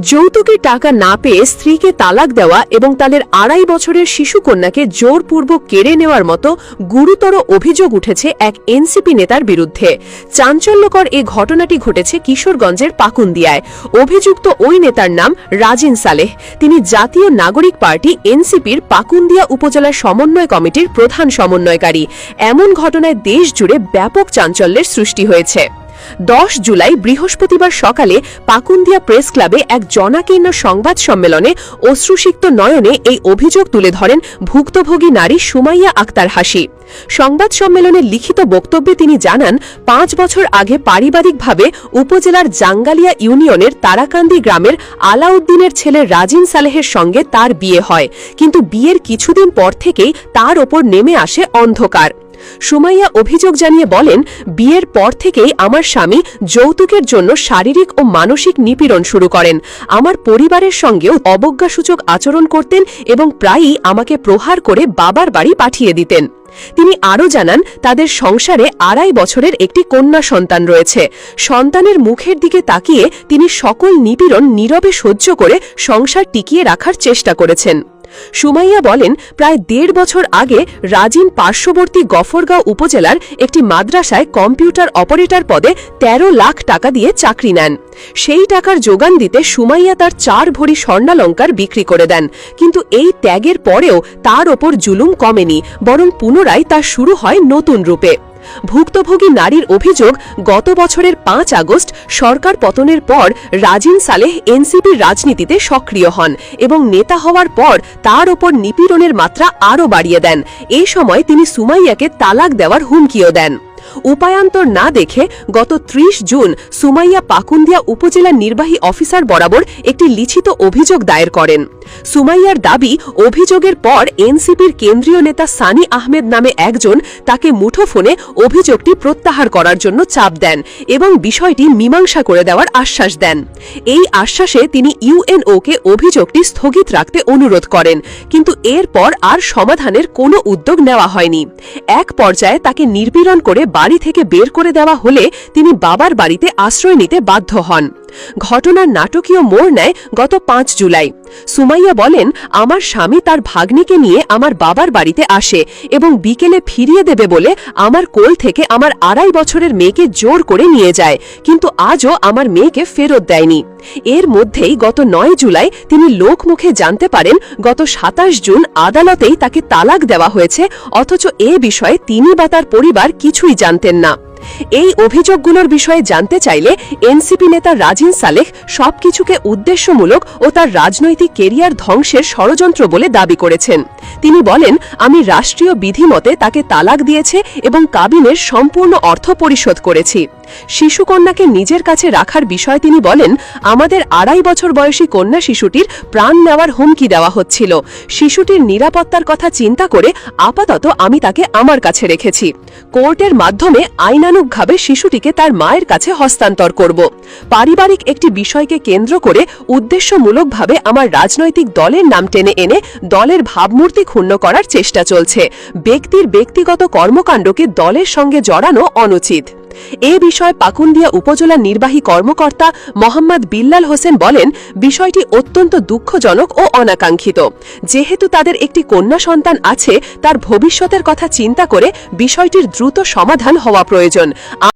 যৌতুকের টাকা না পেয়ে স্ত্রীকে তালাক দেওয়া এবং তাদের আড়াই বছরের শিশু কন্যাকে জোরপূর্বক কেড়ে নেওয়ার মতো গুরুতর অভিযোগ উঠেছে এক এনসিপি নেতার বিরুদ্ধে। চাঞ্চল্যকর এ ঘটনাটি ঘটেছে কিশোরগঞ্জের পাকুন্দিয়ায়। অভিযুক্ত ওই নেতার নাম রাজিন সালেহ। তিনি জাতীয় নাগরিক পার্টি এনসিপির পাকুন্দিয়া উপজেলা সমন্বয় কমিটির প্রধান সমন্বয়কারী। এমন ঘটনায় দেশ জুড়ে ব্যাপক চাঞ্চল্যের সৃষ্টি হয়েছে। দশ জুলাই বৃহস্পতিবার সকালে পাকুন্দিয়া প্রেস ক্লাবে এক জনাকীর্ণ সংবাদ সম্মেলনে অশ্রুসিক্ত নয়নে এই অভিযোগ তুলে ধরেন ভুক্তভোগী নারী সুমাইয়া আক্তার হাসি। সংবাদ সম্মেলনে লিখিত বক্তব্যে তিনি জানান, পাঁচ বছর আগে পারিবারিকভাবে উপজেলার জাঙ্গালিয়া ইউনিয়নের তারাকান্দি গ্রামের আলাউদ্দিনের ছেলে রাজিন সালেহের সঙ্গে তার বিয়ে হয়। কিন্তু বিয়ের কিছুদিন পর থেকেই তার ওপর নেমে আসে অন্ধকার। সুমাইয়া অভিযোগ জানিয়ে বলেন, বিয়ের পর থেকেই আমার স্বামী যৌতুকের জন্য শারীরিক ও মানসিক নিপীড়ন শুরু করেন। আমার পরিবারের সঙ্গেও অবজ্ঞাসূচক আচরণ করতেন এবং প্রায়ই আমাকে প্রহার করে বাবার বাড়ি পাঠিয়ে দিতেন। তিনি আরও জানান, তাদের সংসারে আড়াই বছরের একটি কন্যা সন্তান রয়েছে। সন্তানের মুখের দিকে তাকিয়ে তিনি সকল নিপীড়ন নীরবে সহ্য করে সংসার টিকিয়ে রাখার চেষ্টা করেছেন। সুমাইয়া বলেন, প্রায় দেড় বছর আগে রাজিন পার্শ্ববর্তী গফরগাঁও উপজেলার একটি মাদ্রাসায় কম্পিউটার অপারেটর পদে ১৩ লাখ টাকা দিয়ে চাকরি নেন। সেই টাকার যোগান দিতে সুমাইয়া তার চার ভরি স্বর্ণালঙ্কার বিক্রি করে দেন। কিন্তু এই ত্যাগের পরেও তার ওপর জুলুম কমেনি, বরং পুনরায় তা শুরু হয় নতুন রূপে। ভুক্তভোগী নারীর অভিযোগ, গত বছরের পাঁচ আগস্ট সরকার পতনের পর রাজিন সালেহ এনসিপির রাজনীতিতে সক্রিয় হন এবং নেতা হওয়ার পর তার ওপর নিপীড়নের মাত্রা আরও বাড়িয়ে দেন। এই সময় তিনি সুমাইয়াকে তালাক দেওয়ার হুমকিও দেন। উপায়ান্তর না দেখে গত ত্রিশ জুন সুমাইয়া পাকুন্দিয়া উপজেলা নির্বাহী অফিসার বরাবর একটি লিখিত অভিযোগ দায়ের করেন। সুমাইয়ার দাবি, অভিযোগের পর এনসিপির কেন্দ্রীয় নেতা সানি আহমেদ নামে একজন তাকে মুঠোফোনে অভিযোগটি প্রত্যাহার করার জন্য চাপ দেন এবং বিষয়টি মীমাংসা করে দেওয়ার আশ্বাস দেন। এই আশ্বাসে তিনি ইউএনওকে অভিযোগটি স্থগিত রাখতে অনুরোধ করেন, কিন্তু এরপর আর সমাধানের কোনো উদ্যোগ নেওয়া হয়নি। এক পর্যায়ে তাকে নির্পীড়ন করে বাড়ি থেকে বের করে দেওয়া হলে তিনি বাবার বাড়িতে আশ্রয় নিতে বাধ্য হন। ঘটনার নাটকীয় মোড় নেয় গত পাঁচ জুলাই। সুমাইয়া বলেন, আমার স্বামী তার ভাগ্নিকে নিয়ে আমার বাবার বাড়িতে আসে এবং বিকেলে ফিরিয়ে দেবে বলে আমার কোল থেকে আমার আড়াই বছরের মেয়েকে জোর করে নিয়ে যায়, কিন্তু আজও আমার মেয়েকে ফেরত দেয়নি। এর মধ্যেই গত নয় জুলাই তিনি লোকমুখে জানতে পারেন, গত সাতাশ জুন আদালতেই তাকে তালাক দেওয়া হয়েছে, অথচ এ বিষয়ে তিনি বা তার পরিবার কিছুই জানতেন না। এই অভিযোগগুলোর বিষয়ে জানতে চাইলে এনসিপি নেতা রাজিন সালেহ সবকিছুকে উদ্দেশ্যমূলক ও তার রাজনৈতিক কেরিয়ার ধ্বংসের ষড়যন্ত্র বলে দাবি করেছেন। তিনি বলেন, আমি রাষ্ট্রীয় বিধিমতে তাকে তালাক দিয়েছে এবং কাবিনের সম্পূর্ণ অর্থ পরিশোধ করেছি। শিশুকন্যাকে নিজের কাছে রাখার বিষয়ে তিনি বলেন, আমাদের আড়াই বছর বয়সী কন্যা শিশুটির প্রাণ নেওয়ার হুমকি দেওয়া হচ্ছিল। শিশুটির নিরাপত্তার কথা চিন্তা করে আপাতত আমি তাকে আমার কাছে রেখেছি। কোর্টের মাধ্যমে আইনানুগভাবে শিশুটিকে তার মায়ের কাছে হস্তান্তর করব। পারিবারিক একটি বিষয়কে কেন্দ্র করে উদ্দেশ্যমূলকভাবে আমার রাজনৈতিক দলের নাম টেনে এনে দলের ভাবমূর্তি ক্ষুণ্ণ করার চেষ্টা চলছে। ব্যক্তির ব্যক্তিগত কর্মকাণ্ডকে দলের সঙ্গে জড়ানো অনুচিত। এ বিষয়ে পাকুন্দিয়া উপজেলা নির্বাহী কর্মকর্তা মোহাম্মদ বিল্লাল হোসেন বলেন, বিষয়টি অত্যন্ত দুঃখজনক ও অনাকাঙ্ক্ষিত। যেহেতু তাদের একটি কন্যা সন্তান আছে, তার ভবিষ্যতের কথা চিন্তা করে বিষয়টির দ্রুত সমাধান হওয়া প্রয়োজন।